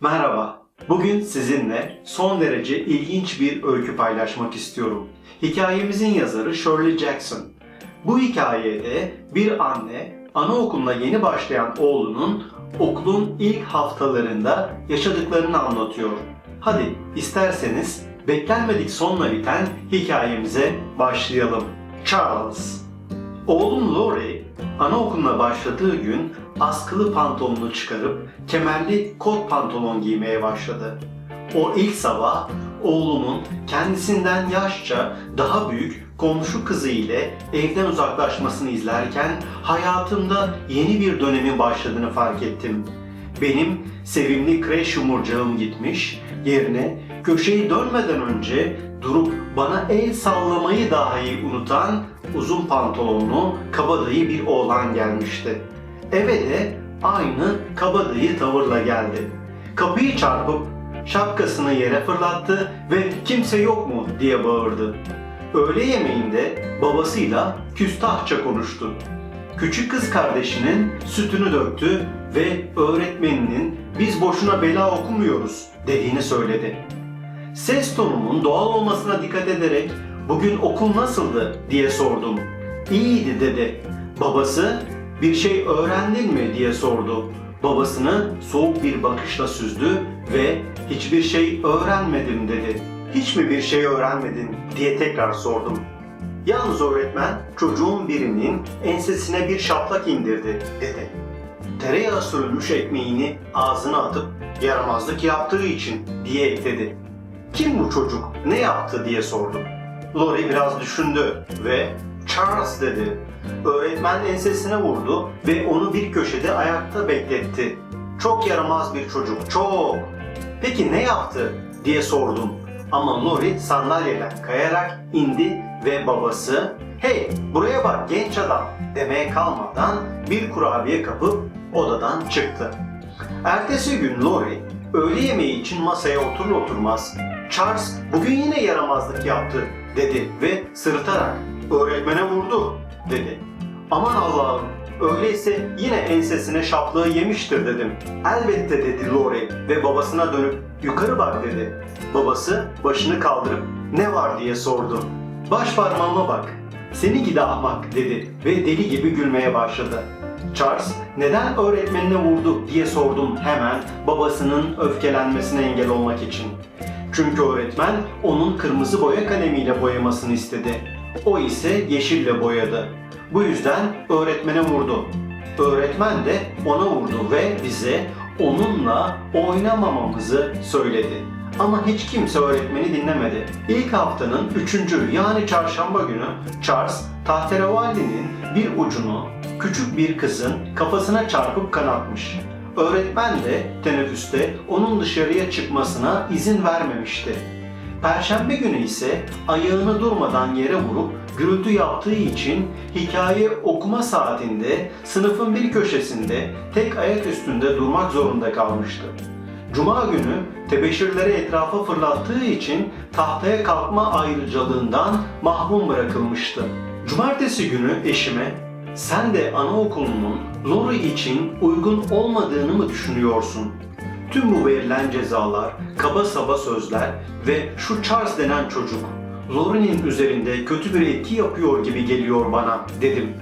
Merhaba. Bugün sizinle son derece ilginç bir öykü paylaşmak istiyorum. Hikayemizin yazarı Shirley Jackson. Bu hikayede bir anne anaokuluna yeni başlayan oğlunun okulun ilk haftalarında yaşadıklarını anlatıyor. Hadi isterseniz beklenmedik sonla biten hikayemize başlayalım. Charles Oğlum Lori anaokuluna başladığı gün askılı pantolonunu çıkarıp kemerli kot pantolon giymeye başladı. O ilk sabah oğlumun kendisinden yaşça daha büyük komşu kızı ile evden uzaklaşmasını izlerken hayatımda yeni bir dönemin başladığını fark ettim. Benim sevimli kreş yumurcağım gitmiş, yerine köşeyi dönmeden önce durup bana el sallamayı dahi unutan uzun pantolonlu kabadayı bir oğlan gelmişti. Eve de aynı kabadayı tavırla geldi. Kapıyı çarpıp şapkasını yere fırlattı ve kimse yok mu diye bağırdı. Öğle yemeğinde babasıyla küstahça konuştu. Küçük kız kardeşinin sütünü döktü ve öğretmeninin biz boşuna bela okumuyoruz dediğini söyledi. Ses tonumun doğal olmasına dikkat ederek bugün okul nasıldı diye sordum. İyiydi dedi. Babası bir şey öğrendin mi diye sordu. Babasını soğuk bir bakışla süzdü ve hiçbir şey öğrenmedim dedi. Hiç mi bir şey öğrenmedin diye tekrar sordum. Yalnız öğretmen çocuğun birinin ensesine bir şaplak indirdi dedi. Tereyağı sürülmüş ekmeğini ağzına atıp yaramazlık yaptığı için diye ekledi. Kim bu çocuk? Ne yaptı diye sordum. Lori biraz düşündü ve Charles dedi. Öğretmen ensesine vurdu ve onu bir köşede ayakta bekletti. Çok yaramaz bir çocuk, çok. Peki ne yaptı diye sordum. Ama Lori sandalyeden kayarak indi ve babası "Hey, buraya bak genç adam." demeye kalmadan bir kurabiye kapıp odadan çıktı. Ertesi gün Lori öğle yemeği için masaya oturur oturmaz Charles bugün yine yaramazlık yaptı dedi ve sırıtarak öğretmene vurdu dedi. Aman Allah'ım öyleyse yine ensesine şaplığı yemiştir dedim. Elbette dedi Lori ve babasına dönüp yukarı bak dedi. Babası başını kaldırıp ne var diye sordu. Baş parmağıma bak. Seni gidi ahmak dedi ve deli gibi gülmeye başladı. Charles neden öğretmenine vurdu diye sordum hemen babasının öfkelenmesine engel olmak için. Çünkü öğretmen onun kırmızı boya kalemiyle boyamasını istedi. O ise yeşille boyadı. Bu yüzden öğretmene vurdu. Öğretmen de ona vurdu ve bize onunla oynamamamızı söyledi. Ama hiç kimse öğretmeni dinlemedi. İlk haftanın üçüncü yani çarşamba günü Charles tahterevalli'nin bir ucunu küçük bir kızın kafasına çarpıp kanatmış. Öğretmen de teneffüste onun dışarıya çıkmasına izin vermemişti. Perşembe günü ise ayağını durmadan yere vurup gürültü yaptığı için hikaye okuma saatinde sınıfın bir köşesinde tek ayak üstünde durmak zorunda kalmıştı. Cuma günü tebeşirleri etrafa fırlattığı için tahtaya kalkma ayrıcalığından mahrum bırakılmıştı. Cumartesi günü eşime sen de anaokulunun Lori için uygun olmadığını mı düşünüyorsun? Tüm bu verilen cezalar, kaba saba sözler ve şu Charles denen çocuk Lori'nin üzerinde kötü bir etki yapıyor gibi geliyor bana dedim.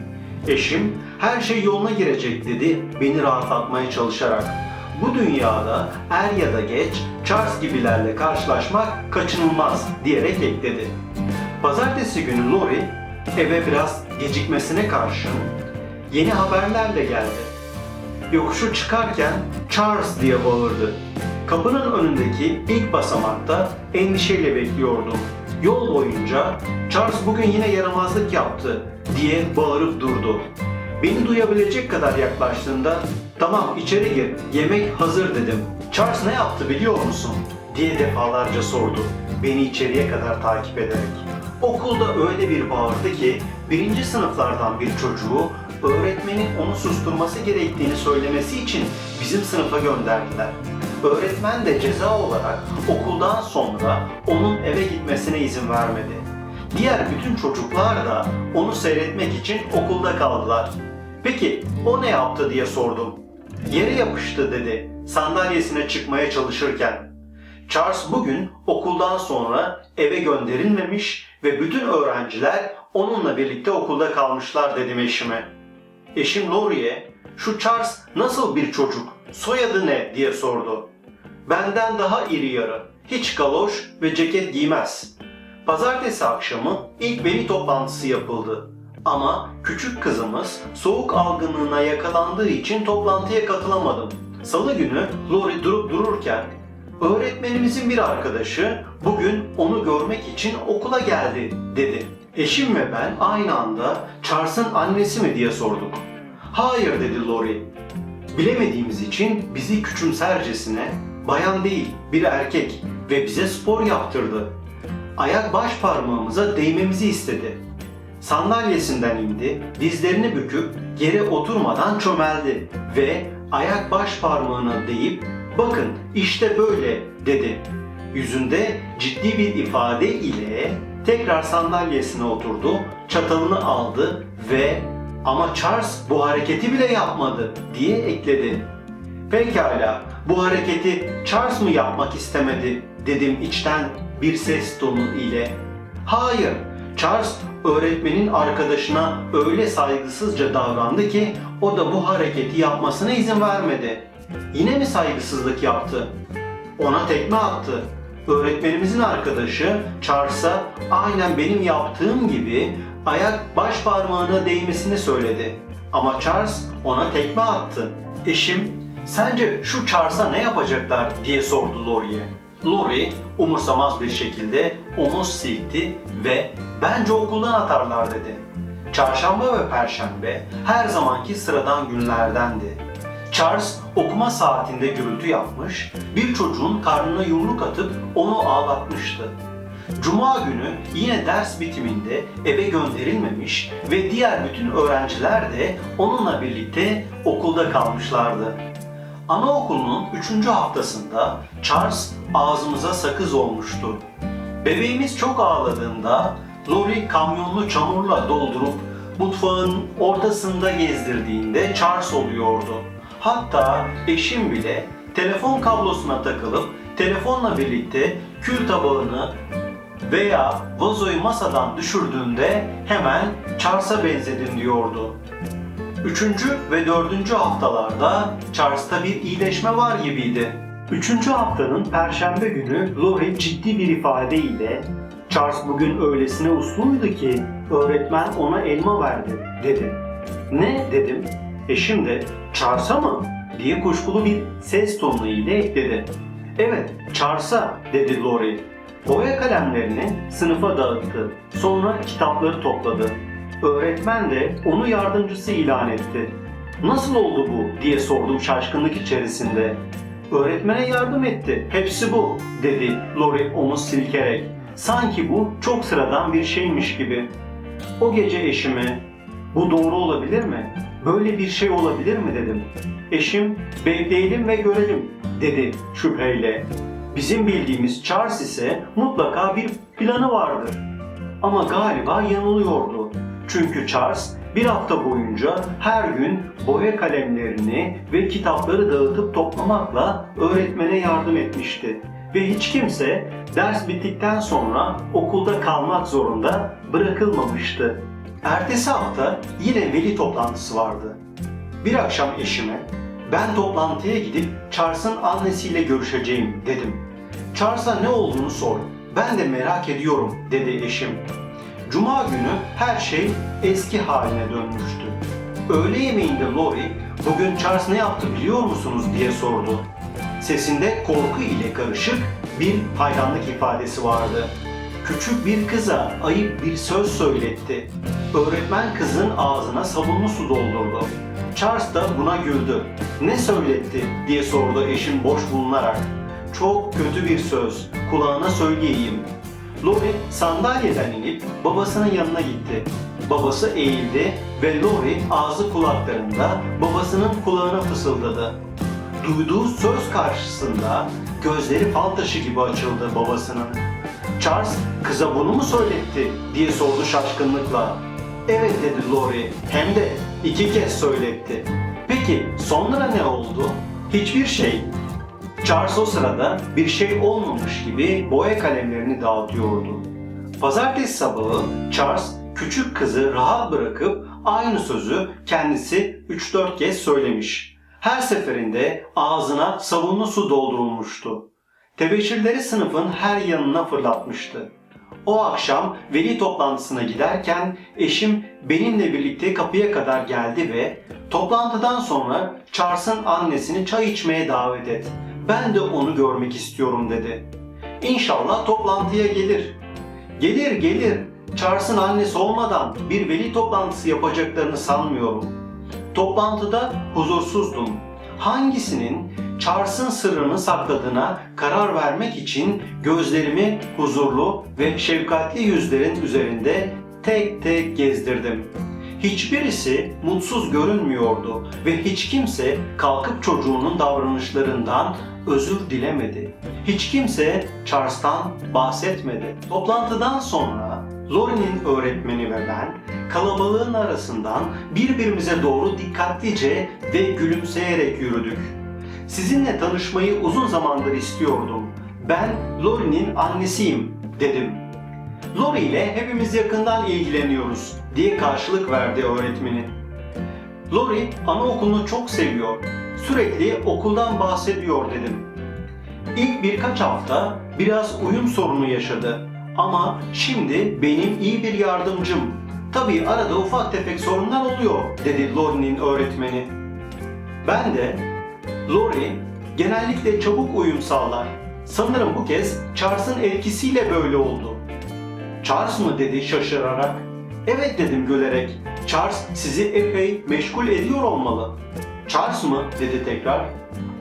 Eşim her şey yoluna girecek dedi beni rahatlatmaya çalışarak. Bu dünyada er ya da geç Charles gibilerle karşılaşmak kaçınılmaz diyerek ekledi. Pazartesi günü Lori eve biraz gecikmesine karşın yeni haberlerle geldi. Yokuşu çıkarken Charles diye bağırdı. Kapının önündeki ilk basamakta endişeyle bekliyordum. Yol boyunca Charles bugün yine yaramazlık yaptı diye bağırıp durdu. Beni duyabilecek kadar yaklaştığında tamam içeri gir yemek hazır dedim. Charles ne yaptı biliyor musun? diye defalarca sordu beni içeriye kadar takip ederek. Okulda öyle bir bağırdı ki birinci sınıflardan bir çocuğu öğretmenin onu susturması gerektiğini söylemesi için bizim sınıfa gönderdiler. Öğretmen de ceza olarak okuldan sonra onun eve gitmesine izin vermedi. diğer bütün çocuklar da onu seyretmek için okulda kaldılar. Peki o ne yaptı diye sordum. Yere yapıştı dedi sandalyesine çıkmaya çalışırken. Charles bugün okuldan sonra eve gönderilmemiş ve bütün öğrenciler onunla birlikte okulda kalmışlar dedim eşime. Eşim Laurie'ye şu Charles nasıl bir çocuk, soyadı ne diye sordu. Benden daha iri yarı, hiç galoş ve ceket giymez. Pazartesi akşamı ilk veli toplantısı yapıldı. Ama küçük kızımız soğuk algınlığına yakalandığı için toplantıya katılamadım. Salı günü Lori durup dururken öğretmenimizin bir arkadaşı bugün onu görmek için okula geldi dedi. Eşim ve ben aynı anda Charles'ın annesi mi diye sorduk. Hayır dedi Lori. Bilemediğimiz için bizi küçümsercesine bayan değil bir erkek ve bize spor yaptırdı. Ayak baş parmağımıza değmemizi istedi. Sandalyesinden indi, dizlerini büküp yere oturmadan çömeldi ve ayak baş parmağına değip bakın işte böyle dedi. Yüzünde ciddi bir ifade ile tekrar sandalyesine oturdu, çatalını aldı ve ama Charles bu hareketi bile yapmadı diye ekledi. Pekala, bu hareketi Charles mı yapmak istemedi dedim içten bir ses tonu ile. Hayır, Charles öğretmenin arkadaşına öyle saygısızca davrandı ki o da bu hareketi yapmasına izin vermedi. Yine mi saygısızlık yaptı? Ona tekme attı. Öğretmenimizin arkadaşı Charles'a aynen benim yaptığım gibi ayak baş parmağına değmesini söyledi. Ama Charles ona tekme attı. Eşim, sence şu Charles'a ne yapacaklar diye sordu Laurie'ye. Laurie umursamaz bir şekilde omuz silkti ve bence okuldan atarlar dedi. Çarşamba ve perşembe her zamanki sıradan günlerdendi. Charles okuma saatinde gürültü yapmış, bir çocuğun karnına yumruk atıp onu ağlatmıştı. Cuma günü yine ders bitiminde eve gönderilmemiş ve diğer bütün öğrenciler de onunla birlikte okulda kalmışlardı. Anaokulunun 3. haftasında Charles ağzımıza sakız olmuştu. Bebeğimiz çok ağladığında Lori kamyonlu çamurla doldurup mutfağın ortasında gezdirdiğinde Charles oluyordu. Hatta eşim bile telefon kablosuna takılıp telefonla birlikte kül tabağını veya vazoyu masadan düşürdüğünde hemen Charles'a benzedin diyordu. Üçüncü ve dördüncü haftalarda Charles'ta bir iyileşme var gibiydi. Üçüncü haftanın perşembe günü Lori ciddi bir ifadeyle Charles bugün öylesine usluydu ki öğretmen ona elma verdi dedi. Ne dedim. Eşim de Charles'a mı diye kuşkulu bir ses tonu ile ekledi. Evet Charles'a dedi Lori. Boya kalemlerini sınıfa dağıttı. Sonra kitapları topladı. Öğretmen de onu yardımcısı ilan etti. Nasıl oldu bu diye sordum şaşkınlık içerisinde. Öğretmene yardım etti. Hepsi bu dedi Lori omuz silkerek. Sanki bu çok sıradan bir şeymiş gibi. O gece eşime bu doğru olabilir mi? Böyle bir şey olabilir mi dedim. Eşim bekleyelim ve görelim dedi şüpheyle. Bizim bildiğimiz Charles ise mutlaka bir planı vardır. Ama galiba yanılıyordu. Çünkü Charles bir hafta boyunca her gün boya kalemlerini ve kitapları dağıtıp toplamakla öğretmene yardım etmişti. Ve hiç kimse ders bittikten sonra okulda kalmak zorunda bırakılmamıştı. Ertesi hafta yine veli toplantısı vardı. Bir akşam eşime ben toplantıya gidip Charles'ın annesiyle görüşeceğim dedim. Charles'a ne olduğunu sor. Ben de merak ediyorum dedi eşim. Cuma günü her şey eski haline dönmüştü. Öğle yemeğinde Lori, bugün Charles ne yaptı biliyor musunuz diye sordu. Sesinde korku ile karışık bir hayranlık ifadesi vardı. Küçük bir kıza ayıp bir söz söyletti. Öğretmen kızın ağzına sabunlu su doldurdu. Charles da buna güldü. Ne söyletti diye sordu eşim boş bulunarak. Çok kötü bir söz. Kulağına söyleyeyim. Lori sandalyeden inip babasının yanına gitti. Babası eğildi ve Lori ağzı kulaklarında babasının kulağına fısıldadı. Duyduğu söz karşısında gözleri fal taşı gibi açıldı babasının. Charles kıza bunu mu söyletti diye sordu şaşkınlıkla. Evet dedi Lori hem de iki kez söyletti. Peki sonra ne oldu? Hiçbir şey. Charles o sırada bir şey olmamış gibi boya kalemlerini dağıtıyordu. Pazartesi sabahı Charles küçük kızı rahat bırakıp aynı sözü kendisi 3-4 kez söylemiş. Her seferinde ağzına sabunlu su doldurulmuştu. Tebeşirleri sınıfın her yanına fırlatmıştı. O akşam veli toplantısına giderken eşim benimle birlikte kapıya kadar geldi ve toplantıdan sonra Charles'ın annesini çay içmeye davet et. Ben de onu görmek istiyorum dedi. İnşallah toplantıya gelir. Gelir gelir. Charles'ın annesi olmadan bir veli toplantısı yapacaklarını sanmıyorum. Toplantıda huzursuzdum. Hangisinin Charles'ın sırrını sakladığına karar vermek için gözlerimi huzurlu ve şefkatli yüzlerin üzerinde tek tek gezdirdim. Hiçbirisi mutsuz görünmüyordu ve hiç kimse kalkıp çocuğunun davranışlarından özür dilemedi. Hiç kimse Charles'tan bahsetmedi. Toplantıdan sonra Lori'nin öğretmeni ve ben kalabalığın arasından birbirimize doğru dikkatlice ve gülümseyerek yürüdük. Sizinle tanışmayı uzun zamandır istiyordum. Ben Lori'nin annesiyim dedim. Lori ile hepimiz yakından ilgileniyoruz diye karşılık verdi öğretmeni. Lori anaokulunu çok seviyor. Sürekli okuldan bahsediyor dedim. İlk birkaç hafta biraz uyum sorunu yaşadı. Ama şimdi benim iyi bir yardımcım. Tabii arada ufak tefek sorunlar oluyor dedi Lori'nin öğretmeni. Ben de Lori genellikle çabuk uyum sağlar. Sanırım bu kez Charles'ın etkisiyle böyle oldu. Charles mı dedi şaşırarak. Evet dedim gülerek. Charles sizi epey meşgul ediyor olmalı. Charles mı dedi tekrar.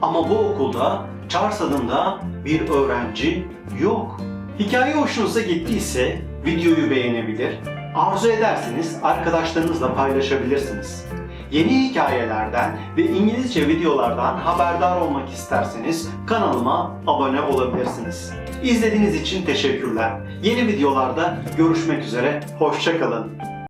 Ama bu okulda Charles adında bir öğrenci yok. Hikaye hoşunuza gittiyse videoyu beğenebilir, arzu ederseniz arkadaşlarınızla paylaşabilirsiniz. Yeni hikayelerden ve İngilizce videolardan haberdar olmak isterseniz kanalıma abone olabilirsiniz. İzlediğiniz için teşekkürler. Yeni videolarda görüşmek üzere, hoşçakalın.